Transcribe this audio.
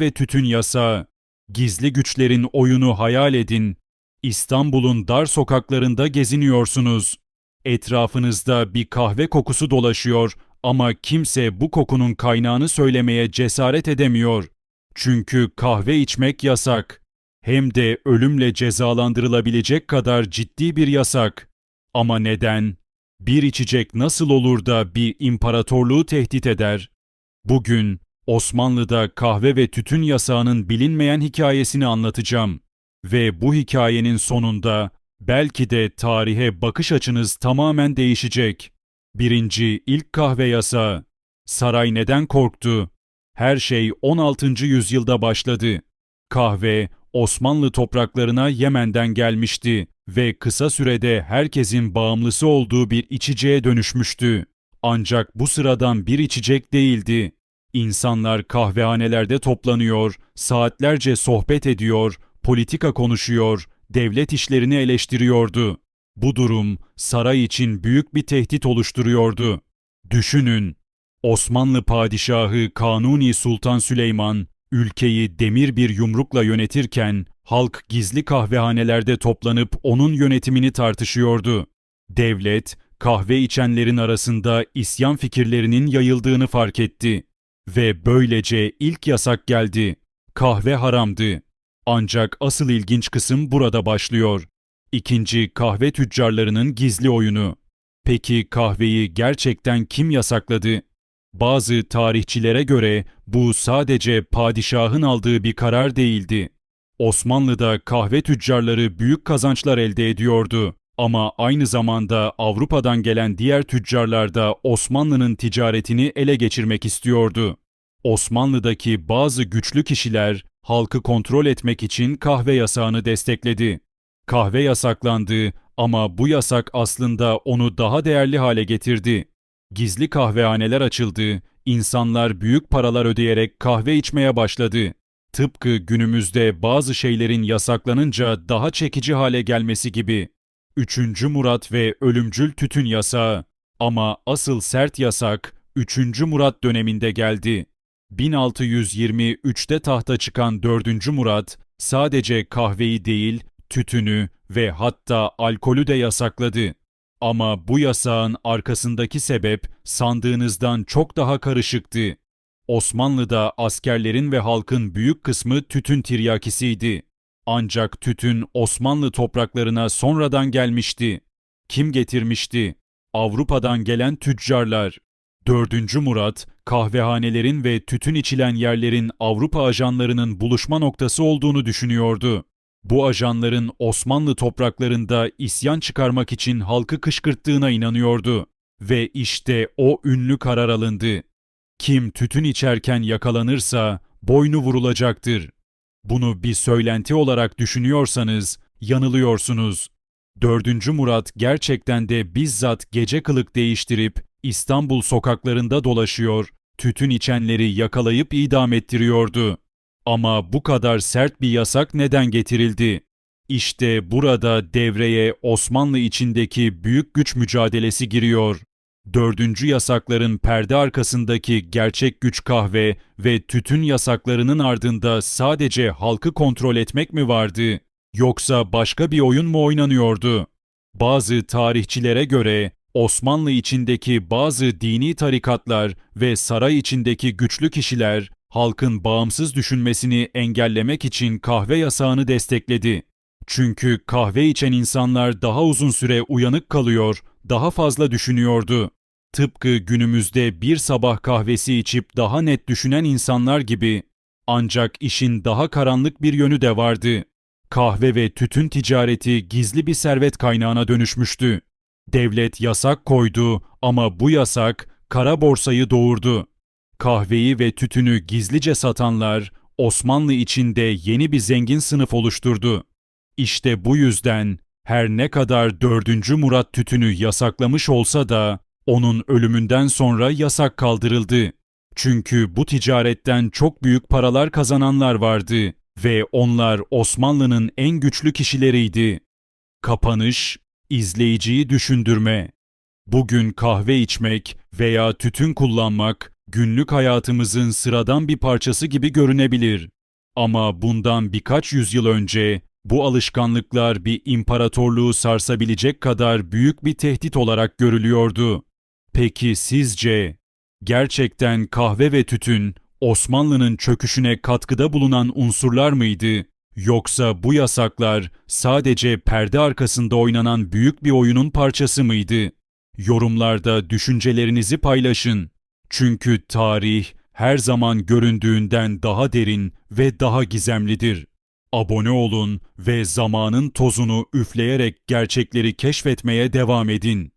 ve tütün yasağı. Gizli güçlerin oyunu hayal edin. İstanbul'un dar sokaklarında geziniyorsunuz. Etrafınızda bir kahve kokusu dolaşıyor ama kimse bu kokunun kaynağını söylemeye cesaret edemiyor. Çünkü kahve içmek yasak. Hem de ölümle cezalandırılabilecek kadar ciddi bir yasak. Ama neden? Bir içecek nasıl olur da bir imparatorluğu tehdit eder? Bugün Osmanlı'da kahve ve tütün yasağının bilinmeyen hikayesini anlatacağım. Ve bu hikayenin sonunda belki de tarihe bakış açınız tamamen değişecek. Birinci ilk kahve yasağı. Saray neden korktu? Her şey 16. yüzyılda başladı. Kahve Osmanlı topraklarına Yemen'den gelmişti ve kısa sürede herkesin bağımlısı olduğu bir içeceğe dönüşmüştü. Ancak bu sıradan bir içecek değildi. İnsanlar kahvehanelerde toplanıyor, saatlerce sohbet ediyor, politika konuşuyor, devlet işlerini eleştiriyordu. Bu durum saray için büyük bir tehdit oluşturuyordu. Düşünün, Osmanlı padişahı Kanuni Sultan Süleyman ülkeyi demir bir yumrukla yönetirken halk gizli kahvehanelerde toplanıp onun yönetimini tartışıyordu. Devlet kahve içenlerin arasında isyan fikirlerinin yayıldığını fark etti ve böylece ilk yasak geldi. Kahve haramdı. Ancak asıl ilginç kısım burada başlıyor. İkinci kahve tüccarlarının gizli oyunu. Peki kahveyi gerçekten kim yasakladı? Bazı tarihçilere göre bu sadece padişahın aldığı bir karar değildi. Osmanlı'da kahve tüccarları büyük kazançlar elde ediyordu. Ama aynı zamanda Avrupa'dan gelen diğer tüccarlar da Osmanlı'nın ticaretini ele geçirmek istiyordu. Osmanlı'daki bazı güçlü kişiler halkı kontrol etmek için kahve yasağını destekledi. Kahve yasaklandı ama bu yasak aslında onu daha değerli hale getirdi. Gizli kahvehaneler açıldı, insanlar büyük paralar ödeyerek kahve içmeye başladı. Tıpkı günümüzde bazı şeylerin yasaklanınca daha çekici hale gelmesi gibi. 3. Murat ve ölümcül tütün yasağı. Ama asıl sert yasak 3. Murat döneminde geldi. 1623'te tahta çıkan 4. Murat sadece kahveyi değil, tütünü ve hatta alkolü de yasakladı. Ama bu yasağın arkasındaki sebep sandığınızdan çok daha karışıktı. Osmanlı'da askerlerin ve halkın büyük kısmı tütün tiryakisiydi. Ancak tütün Osmanlı topraklarına sonradan gelmişti. Kim getirmişti? Avrupa'dan gelen tüccarlar. 4. Murat, kahvehanelerin ve tütün içilen yerlerin Avrupa ajanlarının buluşma noktası olduğunu düşünüyordu. Bu ajanların Osmanlı topraklarında isyan çıkarmak için halkı kışkırttığına inanıyordu. Ve işte o ünlü karar alındı. Kim tütün içerken yakalanırsa boynu vurulacaktır. Bunu bir söylenti olarak düşünüyorsanız yanılıyorsunuz. 4. Murat gerçekten de bizzat gece kılık değiştirip İstanbul sokaklarında dolaşıyor, tütün içenleri yakalayıp idam ettiriyordu. Ama bu kadar sert bir yasak neden getirildi? İşte burada devreye Osmanlı içindeki büyük güç mücadelesi giriyor. Dördüncü yasakların perde arkasındaki gerçek güç kahve ve tütün yasaklarının ardında sadece halkı kontrol etmek mi vardı? Yoksa başka bir oyun mu oynanıyordu? Bazı tarihçilere göre Osmanlı içindeki bazı dini tarikatlar ve saray içindeki güçlü kişiler halkın bağımsız düşünmesini engellemek için kahve yasağını destekledi. Çünkü kahve içen insanlar daha uzun süre uyanık kalıyor, daha fazla düşünüyordu. Tıpkı günümüzde bir sabah kahvesi içip daha net düşünen insanlar gibi. Ancak işin daha karanlık bir yönü de vardı. Kahve ve tütün ticareti gizli bir servet kaynağına dönüşmüştü. Devlet yasak koydu ama bu yasak kara borsayı doğurdu. Kahveyi ve tütünü gizlice satanlar Osmanlı içinde yeni bir zengin sınıf oluşturdu. İşte bu yüzden her ne kadar 4. Murat tütünü yasaklamış olsa da onun ölümünden sonra yasak kaldırıldı. Çünkü bu ticaretten çok büyük paralar kazananlar vardı ve onlar Osmanlı'nın en güçlü kişileriydi. Kapanış, izleyiciyi düşündürme. Bugün kahve içmek veya tütün kullanmak günlük hayatımızın sıradan bir parçası gibi görünebilir. Ama bundan birkaç yüzyıl önce bu alışkanlıklar bir imparatorluğu sarsabilecek kadar büyük bir tehdit olarak görülüyordu. Peki sizce gerçekten kahve ve tütün Osmanlı'nın çöküşüne katkıda bulunan unsurlar mıydı? Yoksa bu yasaklar sadece perde arkasında oynanan büyük bir oyunun parçası mıydı? Yorumlarda düşüncelerinizi paylaşın. Çünkü tarih her zaman göründüğünden daha derin ve daha gizemlidir. Abone olun ve zamanın tozunu üfleyerek gerçekleri keşfetmeye devam edin.